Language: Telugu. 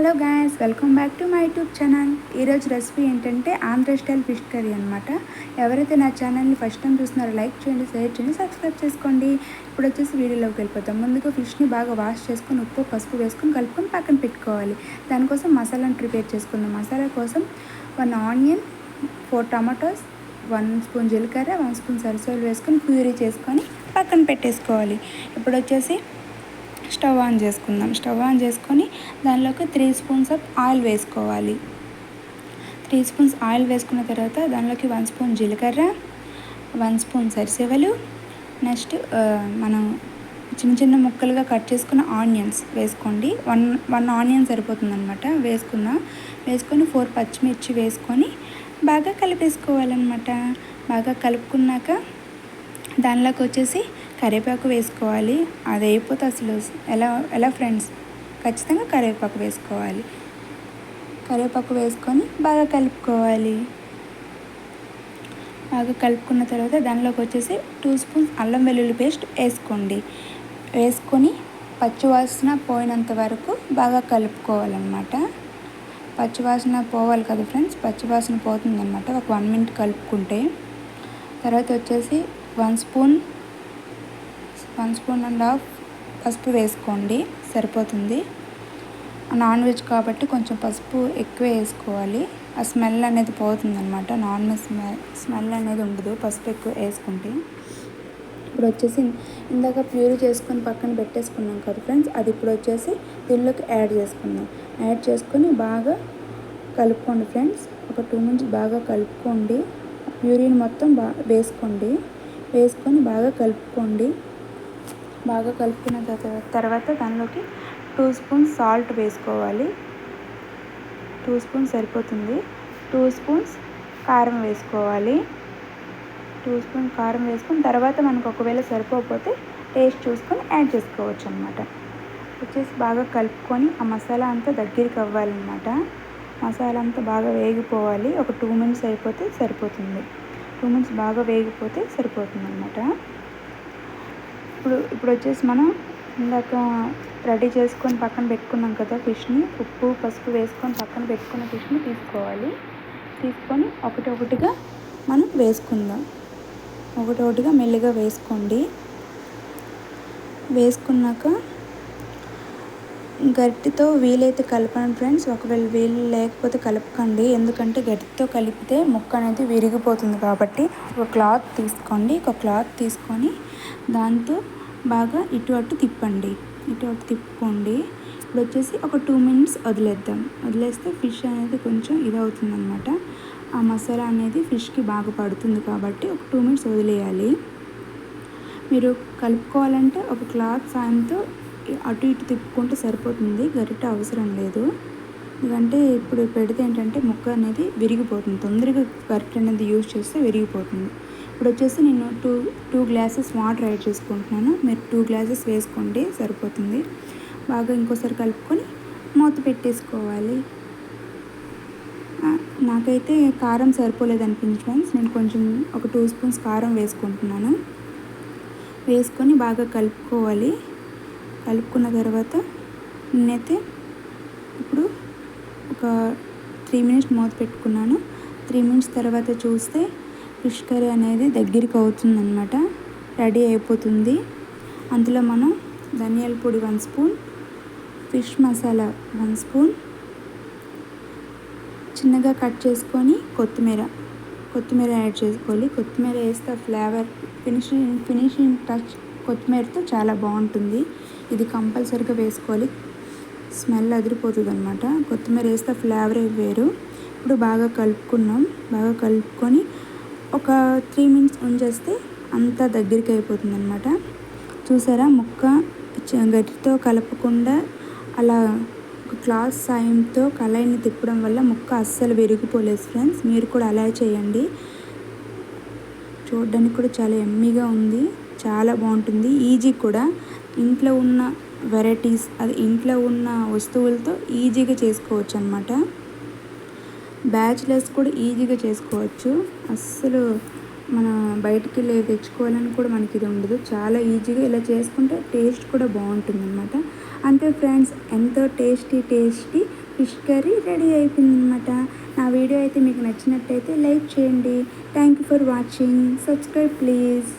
Hello guys welcome back to my YouTube channel. ఈరోజు రెసిపీ ఏంటంటే ఆంధ్ర స్టైల్ ఫిష్ కర్రీ అనమాట ఎవరైతే నా ఛానల్ని ఫస్ట్ టైం చూస్తున్నారో లైక్ చేయండి షేర్ చేయండి సబ్స్క్రైబ్ చేసుకోండి. ఇప్పుడు వచ్చేసి వీడియోలోకి వెళ్ళిపోతాం. ముందుగా ఫిష్ని బాగా వాష్ చేసుకొని ఉప్పు పసుపు వేసుకొని కలుపుకొని పక్కన పెట్టుకోవాలి. దానికోసం మసాలాను ప్రిపేర్ చేసుకుందాం. మసాలా కోసం one onion four tomatoes one spoon జీలకర్ర వన్ స్పూన్ సరిసోలు వేసుకొని ప్యూరీ చేసుకొని పక్కన పెట్టేసుకోవాలి. ఇప్పుడు వచ్చేసి స్టవ్ ఆన్ చేసుకుందాం. స్టవ్ ఆన్ చేసుకొని దానిలోకి త్రీ స్పూన్స్ ఆఫ్ ఆయిల్ వేసుకోవాలి. త్రీ స్పూన్స్ ఆయిల్ వేసుకున్న తర్వాత దానిలోకి వన్ స్పూన్ జీలకర్ర వన్ స్పూన్ సరిసేవలు నెక్స్ట్ మనం చిన్న చిన్న ముక్కలుగా కట్ చేసుకున్న ఆనియన్స్ వేసుకోండి. వన్ వన్ ఆనియన్ సరిపోతుంది అనమాట వేసుకుందాం. వేసుకొని ఫోర్ పచ్చిమిర్చి వేసుకొని బాగా కలిపేసుకోవాలన్నమాట. బాగా కలుపుకున్నాక దానిలోకి వచ్చేసి కరివేపాకు వేసుకోవాలి. అది అయిపోతే అసలు ఎలా ఎలా ఫ్రెండ్స్ ఖచ్చితంగా కరివేపాకు వేసుకోవాలి. కరివేపాకు వేసుకొని బాగా కలుపుకోవాలి. బాగా కలుపుకున్న తర్వాత దానిలోకి వచ్చేసి టూ స్పూన్స్ అల్లం వెల్లుల్లి పేస్ట్ వేసుకోండి. వేసుకొని పచ్చివాసన పోయినంత వరకు బాగా కలుపుకోవాలన్నమాట. పచ్చివాసన పోవాలి కదా ఫ్రెండ్స్ పచ్చివాసన పోతుందన్నమాట. ఒక వన్ మినిట్ కలుపుకుంటే. తర్వాత వచ్చేసి one spoon one spoon and half పసుపు వేసుకోండి సరిపోతుంది. నాన్ వెజ్ కాబట్టి కొంచెం పసుపు ఎక్కువ వేసుకోవాలి. ఆ స్మెల్ అనేది పోతుందన్నమాట. నాన్ వెజ్ స్మెల్ స్మెల్ అనేది ఉండదు పసుపు ఎక్కువ వేసుకుంటే. ఇప్పుడు వచ్చేసి ఇందాక ప్యూరీ చేసుకొని పక్కన పెట్టేసుకున్నాం కదా ఫ్రెండ్స్ అది ఇప్పుడు వచ్చేసి దీనిలోకి యాడ్ చేసుకుందాం. యాడ్ చేసుకొని బాగా కలుపుకోండి ఫ్రెండ్స్. ఒక టూ మినిట్స్ బాగా కలుపుకోండి. ప్యూరీని మొత్తం బాగా వేసుకోండి. వేసుకొని బాగా కలుపుకోండి. బాగా కలుపుకున్న తర్వాత దానిలోకి టూ స్పూన్స్ సాల్ట్ వేసుకోవాలి. టూ స్పూన్ సరిపోతుంది. టూ స్పూన్స్ కారం వేసుకోవాలి. టూ స్పూన్ కారం వేసుకుని తర్వాత మనకు ఒకవేళ సరిపోకపోతే టేస్ట్ చూసుకొని యాడ్ చేసుకోవచ్చు అనమాట వచ్చేసి బాగా కలుపుకొని ఆ మసాలా అంతా దగ్గరికి అవ్వాలన్నమాట. మసాలా అంతా బాగా వేగిపోవాలి. ఒక టూ మినిట్స్ అయిపోతే సరిపోతుంది. టూ మినిట్స్ బాగా వేగిపోతే సరిపోతుంది అన్నమాట ఇప్పుడు ఇప్పుడు వచ్చేసి మనం ఇందాక రెడీ చేసుకొని పక్కన పెట్టుకున్నాం కదా ఫిష్ని ఉప్పు పసుపు వేసుకొని పక్కన పెట్టుకున్న ఫిష్ని తీసుకోవాలి. తీసుకొని ఒకటి ఒకటిగా మనం వేసుకుందాం. ఒకటి ఒకటిగా మెల్లిగా వేసుకోండి. వేసుకున్నాక గట్టితో వీలైతే కలపండి ఫ్రెండ్స్. ఒకవేళ వీలు లేకపోతే కలపకండి. ఎందుకంటే గట్టితో కలిపితే ముక్క అనేది విరిగిపోతుంది కాబట్టి ఒక క్లాత్ తీసుకోండి. ఒక క్లాత్ తీసుకొని దాంతో బాగా ఇటు అటు తిప్పండి. ఇటు అటు తిప్పుకోండి. ఇప్పుడు వచ్చేసి ఒక టూ మినిట్స్ వదిలేద్దాం. వదిలేస్తే ఫిష్ అనేది కొంచెం ఇదవుతుంది అనమాట ఆ మసాలా అనేది ఫిష్కి బాగా పడుతుంది కాబట్టి ఒక టూ మినిట్స్ వదిలేయాలి. మీరు కలుపుకోవాలంటే ఒక క్లాత్ సాయంతో అటు ఇటు తిప్పుకుంటే సరిపోతుంది. గరిట అవసరం లేదు. ఎందుకంటే ఇప్పుడు పెడితే ఏంటంటే ముక్క అనేది విరిగిపోతుంది. తొందరగా గరిట అనేది యూజ్ చేస్తే విరిగిపోతుంది. ఇప్పుడు వచ్చేసి నేను two two glasses water add చేసుకుంటున్నాను. మీరు టూ గ్లాసెస్ వేసుకోండి సరిపోతుంది. బాగా ఇంకోసారి కలుపుకొని మూత పెట్టేసుకోవాలి. నాకైతే కారం సరిపోలేదు అనిపించింది నేను కొంచెం ఒక టూ స్పూన్స్ కారం వేసుకుంటున్నాను. వేసుకొని బాగా కలుపుకోవాలి. కలుపుకున్న తర్వాత నేనైతే ఇప్పుడు ఒక త్రీ మినిట్స్ మూత పెట్టుకున్నాను. త్రీ మినిట్స్ తర్వాత చూస్తే ఫిష్ కర్రీ అనేది దగ్గరికి అవుతుందన్నమాట. రెడీ అయిపోతుంది. అందులో మనం ధనియాల పొడి one spoon fish masala one spoon చిన్నగా కట్ చేసుకొని కొత్తిమీర కొత్తిమీర యాడ్ చేసుకోవాలి. కొత్తిమీర వేస్తే ఫ్లేవర్ ఫినిషింగ్ ఫినిషింగ్ టచ్ కొత్తిమీరతో చాలా బాగుంటుంది. ఇది కంపల్సరీగా వేసుకోవాలి. స్మెల్ అదిరిపోతుంది అనమాట కొత్తిమీర వేస్తే ఫ్లేవర్ వేరు. ఇప్పుడు బాగా కలుపుకున్నాం. బాగా కలుపుకొని ఒక త్రీ మినిట్స్ ఉంచేస్తే అంతా దగ్గరికి అయిపోతుంది అనమాట చూసారా? ముక్క గట్టితో కలపకుండా అలా ఒక క్లాత్ సాయంతో కళాయిని తిప్పడం వల్ల ముక్క అస్సలు విరిగిపోలేదు ఫ్రెండ్స్. మీరు కూడా అలా చేయండి. చూడడానికి కూడా చాలా ఎమ్మీగా ఉంది. చాలా బాగుంటుంది. ఈజీ కూడా. ఇంట్లో ఉన్న వెరైటీస్ అది ఇంట్లో ఉన్న వస్తువులతో ఈజీగా చేసుకోవచ్చు అనమాట బ్యాచిలర్స్ కూడా ఈజీగా చేసుకోవచ్చు. అస్సలు మన బయటికి వెళ్ళి తెచ్చుకోవాలని కూడా మనకి ఇది ఉండదు. చాలా ఈజీగా ఇలా చేసుకుంటే టేస్ట్ కూడా బాగుంటుంది అనమాట అంతే ఫ్రెండ్స్ ఎంతో tasty tasty fish curry ready అయిపోయింది అనమాట నా వీడియో అయితే మీకు నచ్చినట్టయితే లైక్ చేయండి. Thank you for watching. Subscribe please.